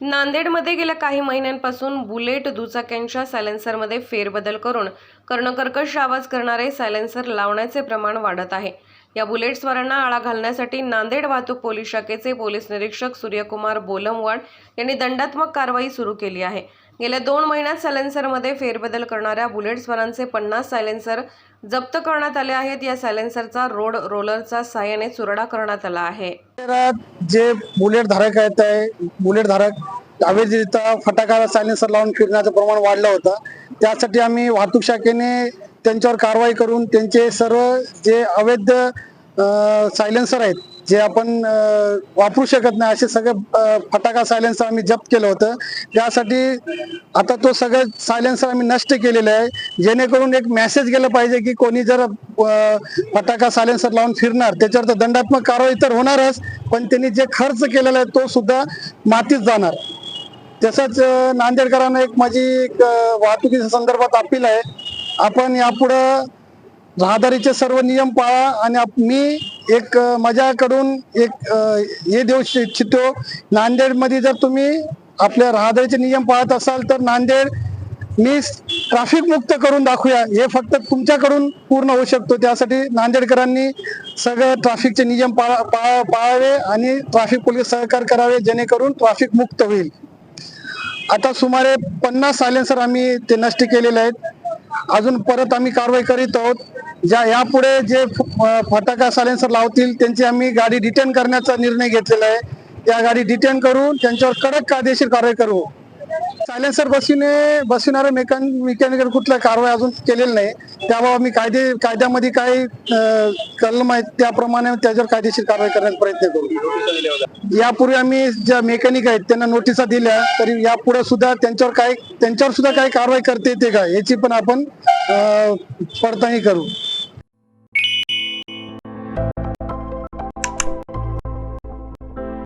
नांदेडमध्ये गेल्या काही महिन्यांपासून बुलेट दुचाक्यांच्या सायलेन्सरमध्ये फेरबदल करून कर्णकर्कश आवाज करणारे सायलेन्सर लावण्याचे प्रमाण वाढत आहे. या बुलेटस्वारांना आळा घालण्यासाठी नांदेड वाहतूक पोलीस शाखेचे पोलीस निरीक्षक सूर्यकुमार बोलमवाड यांनी दंडात्मक कारवाई सुरू केली आहे. गेल्या दोन महिन्यात सायलेन्सरमध्ये फेरबदल करणाऱ्या बुलेटस्वारांचे पन्नास सायलेन्सर जप्त करण्यात आले आहेत. या सायलेन्सरचा रोड रोलरचा सहाय्याने चुरडा करण्यात आला आहे. जे बुलेट धारक आहेत आहे बुलेट धारक अवैधरित्या फटाका सायलेन्सर लावून फिरण्याचं प्रमाण वाढलं होतं. त्यासाठी आम्ही वाहतूक शाखेने त्यांच्यावर कारवाई करून त्यांचे सर्व जे अवैध सायलेन्सर आहेत जे आपण वापरू शकत नाही असे सगळे फटाका सायलेन्सर आम्ही जप्त केलं होतं. त्यासाठी आता तो सगळं सायलेन्सर आम्ही नष्ट केलेलं आहे. जेणेकरून एक मेसेज गेला पाहिजे की कोणी जर फटाका सायलेन्सर लावून फिरणार त्याच्यावर तर दंडात्मक कारवाई तर होणारच पण त्यांनी जे खर्च केलेला आहे तो सुद्धा मातीत जाणार. तसंच नांदेडकरांना एक माझी एक, वाहतुकीच्या संदर्भात अपील आहे. आपण यापुढं राहदारीचे सर्व नियम पाळा आणि आप- मी एक माझ्याकडून एक हे देऊ इच्छितो नांदेडमध्ये जर तुम्ही आपल्या राहदारीचे नियम पाळत असाल तर नांदेड मी ट्रॅफिक मुक्त करून दाखवूया. हे फक्त तुमच्याकडून पूर्ण होऊ शकतो. त्यासाठी नांदेडकरांनी सगळं ट्रॅफिकचे नियम पाळा पाळावे आणि ट्रॅफिक पोलीस सहकार करावे जेणेकरून ट्रॅफिक मुक्त होईल. आता सुमारे पन्नास सायलेन्सर आम्ही ते नष्ट केलेले आहेत. अजून परत आम्ही कारवाई करीत आहोत. ज्या यापुढे जे फ- फटाका सायलेन्सर लावतील त्यांची आम्ही गाडी डिटेन करण्याचा निर्णय घेतलेला आहे. त्या गाडी डिटेन करून त्यांच्यावर कडक कायदेशीर कारवाई करू. सायलेन्सर बसविणे बसविणारे मेकॅन मेकॅनिकल कुठल्या कारवाई अजून केलेली नाही. त्याबाबत मी कायदे कायद्यामध्ये काय कलम आहेत त्याप्रमाणे त्याच्यावर कायदेशीर कारवाई करण्याचा प्रयत्न करू. यापूर्वी आम्ही ज्या मेकॅनिक आहेत त्यांना नोटिसा दिल्या तरी यापुढे सुद्धा त्यांच्यावर काय त्यांच्यावर सुद्धा काही कारवाई करता येते का याची पण आपण पडताळणी करू.